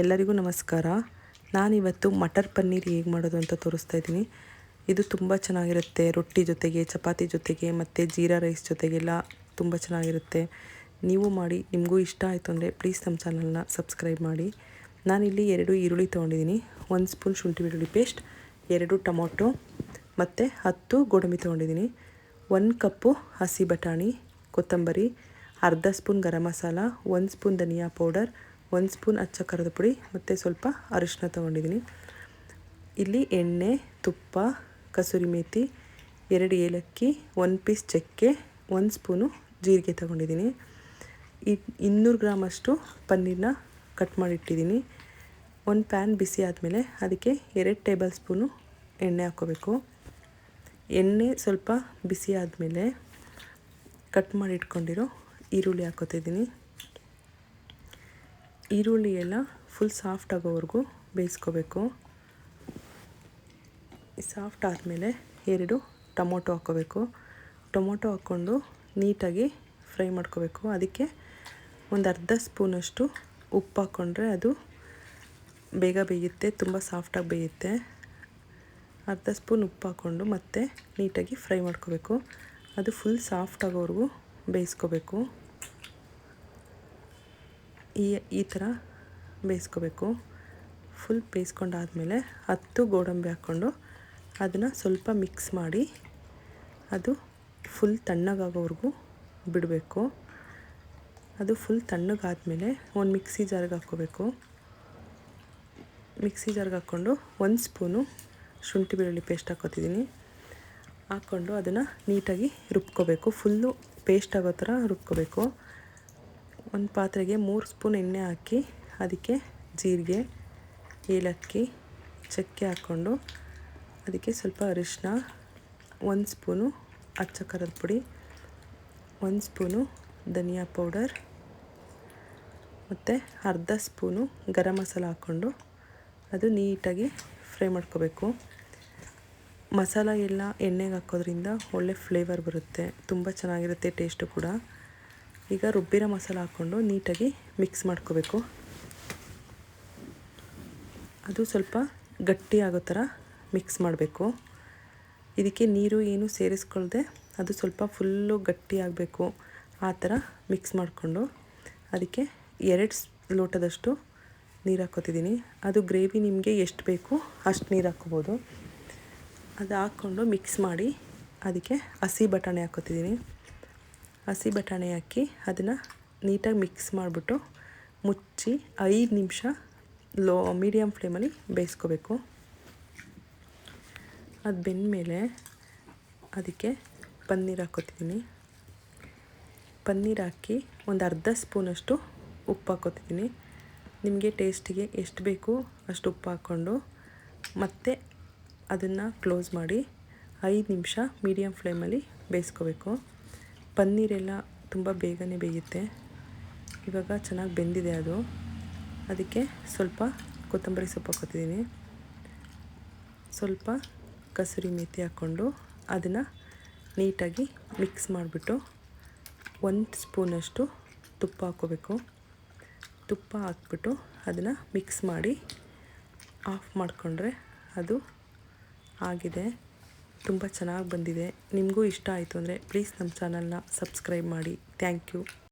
ಎಲ್ಲರಿಗೂ ನಮಸ್ಕಾರ. ನಾನಿವತ್ತು ಮಟರ್ ಪನ್ನೀರ್ ಹೇಗೆ ಮಾಡೋದು ಅಂತ ತೋರಿಸ್ತಾ ಇದ್ದೀನಿ. ಇದು ತುಂಬ ಚೆನ್ನಾಗಿರುತ್ತೆ. ರೊಟ್ಟಿ ಜೊತೆಗೆ, ಚಪಾತಿ ಜೊತೆಗೆ ಮತ್ತು ಜೀರಾ ರೈಸ್ ಜೊತೆಗೆಲ್ಲ ತುಂಬ ಚೆನ್ನಾಗಿರುತ್ತೆ. ನೀವು ಮಾಡಿ, ನಿಮಗೂ ಇಷ್ಟ ಆಯಿತು ಅಂದರೆ ಪ್ಲೀಸ್ ನಮ್ಮ ಚಾನಲ್ನ ಸಬ್ಸ್ಕ್ರೈಬ್ ಮಾಡಿ. ನಾನಿಲ್ಲಿ ಎರಡು ಈರುಳ್ಳಿ ತೊಗೊಂಡಿದ್ದೀನಿ. ಒಂದು ಸ್ಪೂನ್ ಶುಂಠಿ ಬೆಳ್ಳುಳ್ಳಿ ಪೇಸ್ಟ್ ಎರಡು ಟೊಮೊಟೊ, ಮತ್ತು ಹತ್ತು ಗೋಡಂಬಿ ತೊಗೊಂಡಿದ್ದೀನಿ. ಒಂದು ಕಪ್ಪು ಹಸಿ ಬಟಾಣಿ, ಕೊತ್ತಂಬರಿ, ಅರ್ಧ ಸ್ಪೂನ್ ಗರಂ ಮಸಾಲ, ಒಂದು ಸ್ಪೂನ್ ಧನಿಯಾ ಪೌಡರ್ ಒಂದು ಸ್ಪೂನ್ ಅಚ್ಚ ಕರದ ಪುಡಿ ಮತ್ತು ಸ್ವಲ್ಪ ಅರಿಶಿನ ತೊಗೊಂಡಿದ್ದೀನಿ. ಇಲ್ಲಿ ಎಣ್ಣೆ, ತುಪ್ಪ, ಕಸೂರಿ ಮೇಥಿ ಎರಡು ಏಲಕ್ಕಿ ಒಂದು ಪೀಸ್ ಚಕ್ಕೆ ಒಂದು ಸ್ಪೂನು ಜೀರಿಗೆ ತೊಗೊಂಡಿದ್ದೀನಿ. ಈ ಇನ್ನೂರು ಗ್ರಾಮಷ್ಟು ಪನ್ನೀರನ್ನ ಕಟ್ ಮಾಡಿಟ್ಟಿದ್ದೀನಿ. ಒಂದು ಪ್ಯಾನ್ ಬಿಸಿ ಆದಮೇಲೆ ಅದಕ್ಕೆ ಎರಡು ಟೇಬಲ್ ಸ್ಪೂನು ಎಣ್ಣೆ ಹಾಕ್ಕೋಬೇಕು. ಎಣ್ಣೆ ಸ್ವಲ್ಪ ಬಿಸಿ ಆದಮೇಲೆ ಕಟ್ ಮಾಡಿ ಇಟ್ಕೊಂಡಿರೋ ಈರುಳ್ಳಿ ಹಾಕೋತಿದ್ದೀನಿ ಈರುಳ್ಳಿ ಎಲ್ಲ ಫುಲ್ ಸಾಫ್ಟ್ ಆಗೋವರೆಗೂ ಬೇಯಿಸ್ಕೋಬೇಕು. ಸಾಫ್ಟ್ ಆದಮೇಲೆ ಎರಡು ಟೊಮೊಟೊ ಹಾಕ್ಕೋಬೇಕು ಟೊಮೊಟೊ ಹಾಕ್ಕೊಂಡು ನೀಟಾಗಿ ಫ್ರೈ ಮಾಡ್ಕೋಬೇಕು. ಅದಕ್ಕೆ ಒಂದು ಅರ್ಧ ಸ್ಪೂನಷ್ಟು ಉಪ್ಪು ಹಾಕ್ಕೊಂಡ್ರೆ ಅದು ಬೇಗ ಬೇಯುತ್ತೆ, ತುಂಬ ಸಾಫ್ಟಾಗಿ ಬೇಯುತ್ತೆ. ಅರ್ಧ ಸ್ಪೂನ್ ಉಪ್ಪು ಹಾಕ್ಕೊಂಡು ಮತ್ತೆ ನೀಟಾಗಿ ಫ್ರೈ ಮಾಡ್ಕೋಬೇಕು. ಅದು ಫುಲ್ ಸಾಫ್ಟ್ ಆಗೋವರೆಗೂ ಬೇಯಿಸ್ಕೋಬೇಕು. ಈ ಈ ಥರ ಬೇಯಿಸ್ಕೋಬೇಕು. ಫುಲ್ ಬೇಯಿಸ್ಕೊಂಡಾದಮೇಲೆ ಹತ್ತು ಗೋಡಂಬಿ ಹಾಕ್ಕೊಂಡು ಅದನ್ನು ಸ್ವಲ್ಪ ಮಿಕ್ಸ್ ಮಾಡಿ ಅದು ಫುಲ್ ತಣ್ಣಗಾಗೋವರೆಗೂ ಬಿಡಬೇಕು. ಅದು ಫುಲ್ ತಣ್ಣಗಾದಮೇಲೆ ಒಂದು ಮಿಕ್ಸಿ ಜಾರ್ಗೆ ಹಾಕ್ಕೋಬೇಕು. ಮಿಕ್ಸಿ ಜಾರ್ಗೆ ಹಾಕ್ಕೊಂಡು ಒಂದು ಸ್ಪೂನು ಶುಂಠಿ ಬೆಳ್ಳುಳ್ಳಿ ಪೇಸ್ಟ್ ಹಾಕ್ಕೋತಿದ್ದೀನಿ. ಹಾಕ್ಕೊಂಡು ಅದನ್ನು ನೀಟಾಗಿ ರುಬ್ಕೋಬೇಕು. ಫುಲ್ಲು ಪೇಸ್ಟ್ ಆಗೋ ಥರ ರುಬ್ಕೋಬೇಕು. ಒಂದು ಪಾತ್ರೆಗೆ ಮೂರು ಸ್ಪೂನ್ ಎಣ್ಣೆ ಹಾಕಿ, ಅದಕ್ಕೆ ಜೀರಿಗೆ, ಏಲಕ್ಕಿ, ಚಕ್ಕೆ ಹಾಕ್ಕೊಂಡು ಅದಕ್ಕೆ ಸ್ವಲ್ಪ ಅರಿಶಿನ ಒಂದು ಸ್ಪೂನು ಅಚ್ಚ ಖಾರದ ಪುಡಿ, ಒಂದು ಸ್ಪೂನು ಧನಿಯಾ ಪೌಡರ್ ಮತ್ತು ಅರ್ಧ ಸ್ಪೂನು ಗರಂ ಮಸಾಲ ಹಾಕ್ಕೊಂಡು ಅದು ನೀಟಾಗಿ ಫ್ರೈ ಮಾಡ್ಕೋಬೇಕು. ಮಸಾಲ ಎಲ್ಲ ಎಣ್ಣೆಗೆ ಹಾಕೋದ್ರಿಂದ ಒಳ್ಳೆ ಫ್ಲೇವರ್ ಬರುತ್ತೆ, ತುಂಬ ಚೆನ್ನಾಗಿರುತ್ತೆ, ಟೇಸ್ಟು ಕೂಡ. ಈಗ ರುಬ್ಬಿರೋ ಮಸಾಲ ಹಾಕ್ಕೊಂಡು ನೀಟಾಗಿ ಮಿಕ್ಸ್ ಮಾಡ್ಕೋಬೇಕು. ಅದು ಸ್ವಲ್ಪ ಗಟ್ಟಿ ಆಗೋ ಥರ ಮಿಕ್ಸ್ ಮಾಡಬೇಕು. ಇದಕ್ಕೆ ನೀರು ಏನು ಸೇರಿಸ್ಕೊಳ್ದೆ ಅದು ಸ್ವಲ್ಪ ಫುಲ್ಲು ಗಟ್ಟಿ ಆಗಬೇಕು ಆ ಥರ ಮಿಕ್ಸ್ ಮಾಡಿಕೊಂಡು ಅದಕ್ಕೆ ಎರಡು ಲೋಟದಷ್ಟು ನೀರು ಹಾಕ್ಕೋತಿದ್ದೀನಿ. ಅದು ಗ್ರೇವಿ ನಿಮಗೆ ಎಷ್ಟು ಬೇಕು ಅಷ್ಟು ನೀರು ಹಾಕ್ಕೋಬೋದು. ಅದು ಹಾಕ್ಕೊಂಡು ಮಿಕ್ಸ್ ಮಾಡಿ ಅದಕ್ಕೆ ಹಸಿ ಬಟಾಣಿ ಹಾಕ್ಕೋತಿದ್ದೀನಿ. ಹಸಿ ಬಟಾಣಿ ಹಾಕಿ ಅದನ್ನು ನೀಟಾಗಿ ಮಿಕ್ಸ್ ಮಾಡಿಬಿಟ್ಟು ಮುಚ್ಚಿ ಐದು ನಿಮಿಷ ಲೋ ಮೀಡಿಯಮ್ ಫ್ಲೇಮಲ್ಲಿ ಬೇಯಿಸ್ಕೋಬೇಕು. ಅದು ಬೆಂದಮೇಲೆ ಅದಕ್ಕೆ ಪನ್ನೀರ್ ಹಾಕ್ಕೋತಿದ್ದೀನಿ. ಪನ್ನೀರ್ ಹಾಕಿ ಒಂದು ಅರ್ಧ ಸ್ಪೂನಷ್ಟು ಉಪ್ಪು ಹಾಕ್ಕೋತಿದ್ದೀನಿ. ನಿಮಗೆ ಟೇಸ್ಟಿಗೆ ಎಷ್ಟು ಬೇಕು ಅಷ್ಟು ಉಪ್ಪು ಹಾಕ್ಕೊಂಡು ಮತ್ತೆ ಅದನ್ನು ಕ್ಲೋಸ್ ಮಾಡಿ ಐದು ನಿಮಿಷ ಮೀಡಿಯಮ್ ಫ್ಲೇಮಲ್ಲಿ ಬೇಯಿಸ್ಕೋಬೇಕು. ಪನ್ನೀರೆಲ್ಲ ತುಂಬ ಬೇಗನೆ ಬೇಯುತ್ತೆ. ಇವಾಗ ಚೆನ್ನಾಗಿ ಬೆಂದಿದೆ ಅದು. ಅದಕ್ಕೆ ಸ್ವಲ್ಪ ಕೊತ್ತಂಬರಿ ಸೊಪ್ಪು ಹಾಕೋತಿದ್ದೀನಿ ಸ್ವಲ್ಪ ಕಸೂರಿ ಮೇಥಿ ಹಾಕ್ಕೊಂಡು ಅದನ್ನು ನೀಟಾಗಿ ಮಿಕ್ಸ್ ಮಾಡಿಬಿಟ್ಟು ಒಂದು ಸ್ಪೂನಷ್ಟು ತುಪ್ಪ ಹಾಕ್ಕೋಬೇಕು. ತುಪ್ಪ ಹಾಕ್ಬಿಟ್ಟು ಅದನ್ನು ಮಿಕ್ಸ್ ಮಾಡಿ ಆಫ್ ಮಾಡಿಕೊಂಡ್ರೆ ಅದು ಆಗಿದೆ. ತುಂಬ ಚೆನ್ನಾಗಿ ಬಂದಿದೆ. ನಿಮಗೂ ಇಷ್ಟ ಆಯಿತು ಅಂದರೆ ಪ್ಲೀಸ್ ನಮ್ಮ ಚಾನಲ್ನ ಸಬ್ಸ್ಕ್ರೈಬ್ ಮಾಡಿ. Thank you.